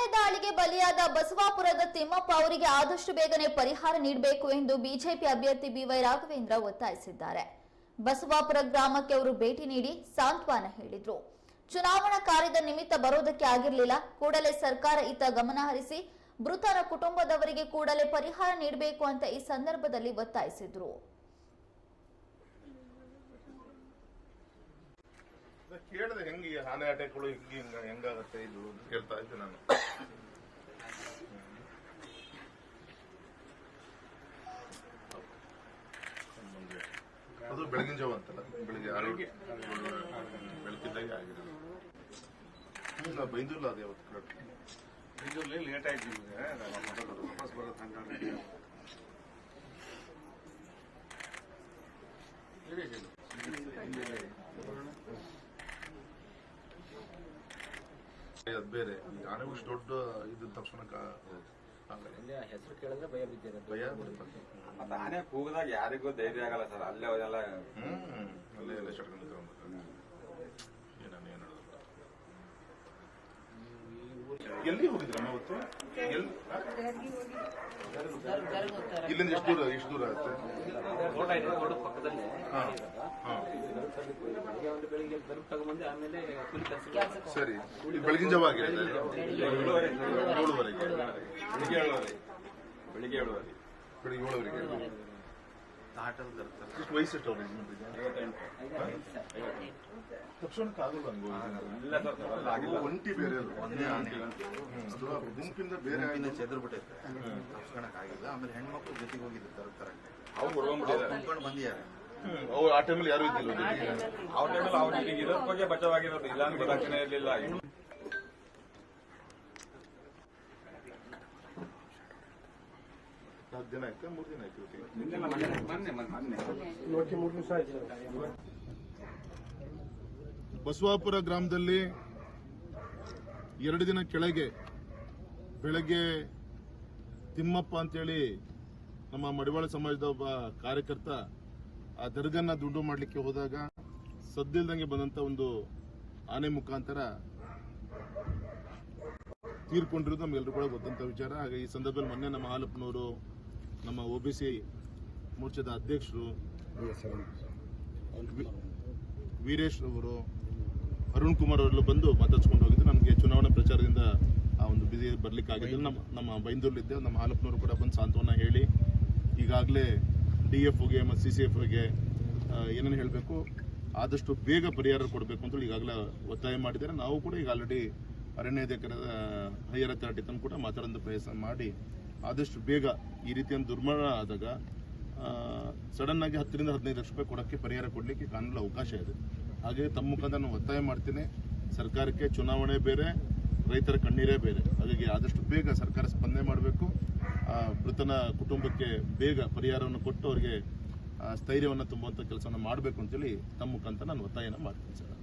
ಆನೆ ದಾಳಿಗೆ ಬಲಿಯಾದ ಬಸವಾಪುರದ ತಿಮ್ಮಪ್ಪ ಅವರಿಗೆ ಆದಷ್ಟು ಬೇಗನೆ ಪರಿಹಾರ ನೀಡಬೇಕು ಎಂದು ಬಿಜೆಪಿ ಅಭ್ಯರ್ಥಿ ಬಿವೈ ರಾಘವೇಂದ್ರ ಒತ್ತಾಯಿಸಿದ್ದಾರೆ. ಬಸವಾಪುರ ಗ್ರಾಮಕ್ಕೆ ಅವರು ಭೇಟಿ ನೀಡಿ ಸಾಂತ್ವನ ಹೇಳಿದ್ರು. ಚುನಾವಣಾ ಕಾರ್ಯದ ನಿಮಿತ್ತ ಬರೋದಕ್ಕೆ ಆಗಿರಲಿಲ್ಲ. ಕೂಡಲೇ ಸರ್ಕಾರ ಇತ್ತ ಗಮನ ಹರಿಸಿ ಮೃತರ ಕುಟುಂಬದವರಿಗೆ ಕೂಡಲೇ ಪರಿಹಾರ ನೀಡಬೇಕು ಅಂತ ಈ ಸಂದರ್ಭದಲ್ಲಿ ಒತ್ತಾಯಿಸಿದ್ರು. ಕೇಳಿದೆ ಹೆಂಗೆ ಆನೆ ಹೆಂಗಾಗತ್ತೆ ಇದು ಕೇಳ್ತಾ ಇದ್ದೆ ನಾನು ಮುಂದೆ. ಅದು ಬೆಳಗಿನ ಜಾವ ಅಂತಲ್ಲ ಬೆಳಿಗ್ಗೆ ಆರು ಬೆಳಕಿದ್ದಾಗೆ ಆಗಿದೆ ಇಲ್ಲ ಬೈದಿಲ್ಲ ಅದು ಯಾವತ್ತು ಕರೆಕ್ಟ್ ಬೈದೂರ್ಲಿ ಲೇಟ್ ಆಯ್ತು ನಿಮಗೆ. ವಾಪಸ್ ಬರೋ ತನಕ ರೆಡಿ ಅದು ಬೇರೆ ಈ ಆನೆ ದೊಡ್ಡ ಇದು ತಕ್ಷಣ ಹೆಸರು ಕೇಳಿದ್ರೆ ಭಯ ಬಿದ್ದಿರೋದು ಭಯ ಬರುತ್ತೆ ಮತ್ತೆ ಆನೆ ಕೂಗದಾಗ ಯಾರಿಗೂ ಧೈರ್ಯ ಆಗಲ್ಲ ಸರ್. ಅಲ್ಲೇ ಅವರೆಲ್ಲ ಹ್ಮ್. ಅಲ್ಲೇ ಎಲ್ಲ ಶಟ್ಕೊಂಡು ಹೋಗಿದ್ರಮ್ಮ ಅವತ್ತು? ಎಲ್ಲಿ ಇಲ್ಲಿಂದ ಎಷ್ಟು ದೂರ ಎಷ್ಟು ದೂರ ಆಗುತ್ತೆ ತೋಟ ಇದೆ ತೋಟದ ಪಕ್ಕದಲ್ಲೇ. ಹಾ. ಹಾ. ಬೆಳಿಗ್ಗೆ ಒಂದು ಬೆಳಿಗ್ಗೆ ಆಮೇಲೆ ಕೆಲಸ ಸರಿ. ಬೆಳಗಿನ ಜಾವ ಆಗಿದೆ. ಏಳುವರೆ ಏಳುವರೆಗೆ. ಬೆಳಿಗ್ಗೆ ಏಳುವರೆ ಬೆಳಿಗ್ಗೆ ಏಳುವರೆ ಬೆಳಿಗ್ಗೆ ಏಳುವರೆಗೆ ಎಷ್ಟು ವಯಸ್ಸು ಎಷ್ಟು ತಕ್ಷಣಕ್ಕೆ ಆಗಲ್ಲ. ಹಂಗೆ ಒಂಟಿ ಬೇರೆ ಒಂದೇ ಆನೆ ಗುಂಪಿಂದ ಬೇರೆ ಗುಂಪಿಂದ ಚೆದ್ರು ಬಿಟ್ಟೈತೆ ತಪ್ಸ್ಕೊಳಕ್ಕಾಗಿಲ್ಲ ಆಮೇಲೆ ಹೆಣ್ಮಕ್ಳು ಜೊತೆಗೆ ಹೋಗಿದ್ರು ತರ ತರಕ್ಕೆ ಅವು ಹೊಡ್ಕೊಂಡ್ಬಿಟ್ಟಿದ್ದಾರೆ ಕುಂತ್ಕೊಂಡು ಬಂದಿದ್ದಾರೆ. ಹ್ಮ್. ಅವು ಆ ಟೈಮಲ್ಲಿ ಯಾರು ಇದ್ದಿಲ್ಲ ಅವ್ರ ಟೈಮಲ್ಲಿ ಅವ್ರ ಇರೋದ್ ಬಗ್ಗೆ ಬಚಾವಾಗಿರೋದು ಇಲ್ಲ ಅಂತ ಗೊತ್ತಾಗ್ತಾನೆ ಇರ್ಲಿಲ್ಲ. ದಿನ ಆಯ್ತು ಮೂರು ದಿನ ಆಯ್ತು ಬಸವಾಪುರ ಗ್ರಾಮದಲ್ಲಿ ಎರಡು ದಿನ ಕೆಳಗೆ ಬೆಳಗ್ಗೆ ತಿಮ್ಮಪ್ಪ ಅಂತೇಳಿ ನಮ್ಮ ಮಡಿವಾಳ ಸಮಾಜದ ಒಬ್ಬ ಕಾರ್ಯಕರ್ತ ಆ ದರ್ಗನ್ನ ದುಂಡು ಮಾಡಲಿಕ್ಕೆ ಹೋದಾಗ ಸದ್ದಿಲ್ದಂಗೆ ಬಂದಂತ ಒಂದು ಆನೆ ಮುಖಾಂತರ ತೀರ್ಕೊಂಡಿರೋದು ನಮಗೆಲ್ಲರೂ ಕೂಡ ಗೊತ್ತಂತ ವಿಚಾರ. ಹಾಗೆ ಈ ಸಂದರ್ಭದಲ್ಲಿ ಮೊನ್ನೆ ನಮ್ಮ ಹಾಲಪ್ಪನವರು ನಮ್ಮ ಒ ಬಿ ಸಿ ಮೋರ್ಚಾದ ಅಧ್ಯಕ್ಷರು ವೀರೇಶ್ ಅವರು, ಅರುಣ್ ಕುಮಾರ್ ಅವರೆಲ್ಲ ಬಂದು ಮಾತಾಡ್ಸ್ಕೊಂಡು ಹೋಗಿದ್ದು ನಮಗೆ ಚುನಾವಣಾ ಪ್ರಚಾರದಿಂದ ಆ ಒಂದು ಬಿಸಿ ಬರ್ಲಿಕ್ಕೆ ಆಗಿದ್ದು ನಮ್ಮ ನಮ್ಮ ಬೈಂದೂರ್ಲಿದ್ದೆ ನಮ್ಮ ಹಾಲಪ್ಪನವರು ಕೂಡ ಬಂದು ಸಾಂತ್ವನ ಹೇಳಿ, ಈಗಾಗಲೇ ಡಿ ಎಫ್ಗೆ ಮತ್ತು ಸಿ ಸಿ ಎಫ್ಗೆ ಏನೇನು ಹೇಳಬೇಕು, ಆದಷ್ಟು ಬೇಗ ಪರಿಹಾರ ಕೊಡಬೇಕು ಅಂತೇಳಿ ಈಗಾಗಲೇ ಒತ್ತಾಯ ಮಾಡಿದ್ದಾರೆ. ನಾವು ಕೂಡ ಈಗ ಆಲ್ರೆಡಿ ಅರಣ್ಯಾಧಿಕಾರದ ಹೈಯರ್ ಅಥಾರಿಟಿ ತನಕ ಕೂಡ ಮಾತಾಡೋದು ಪ್ರಯತ್ನ ಮಾಡಿ ಆದಷ್ಟು ಬೇಗ ಈ ರೀತಿಯ ದುರ್ಮರಣ ಆದಾಗ ಸಡನ್ ಆಗಿ ಹತ್ತರಿಂದ ಹದಿನೈದು ಲಕ್ಷ ರೂಪಾಯಿ ಕೊಡೋಕ್ಕೆ ಪರಿಹಾರ ಕೊಡಲಿಕ್ಕೆ ಕಾನೂನು ಅವಕಾಶ ಇದೆ. ಹಾಗೆ ತಮ್ಮ ಮುಖಾಂತರ ನಾನು ಒತ್ತಾಯ ಮಾಡ್ತೀನಿ. ಸರ್ಕಾರಕ್ಕೆ ಚುನಾವಣೆ ಬೇರೆ, ರೈತರ ಕಣ್ಣೀರೇ ಬೇರೆ. ಹಾಗಾಗಿ ಆದಷ್ಟು ಬೇಗ ಸರ್ಕಾರ ಸ್ಪಂದನೆ ಮಾಡಬೇಕು. ಮೃತನ ಕುಟುಂಬಕ್ಕೆ ಬೇಗ ಪರಿಹಾರವನ್ನು ಕೊಟ್ಟು ಅವರಿಗೆ ಸ್ಥೈರ್ಯವನ್ನು ತುಂಬುವಂಥ ಕೆಲಸವನ್ನು ಮಾಡಬೇಕು ಅಂತೇಳಿ ತಮ್ಮ ಮುಖಾಂತರ ನಾನು ಒತ್ತಾಯನ ಮಾಡ್ತೀನಿ ಸರ್.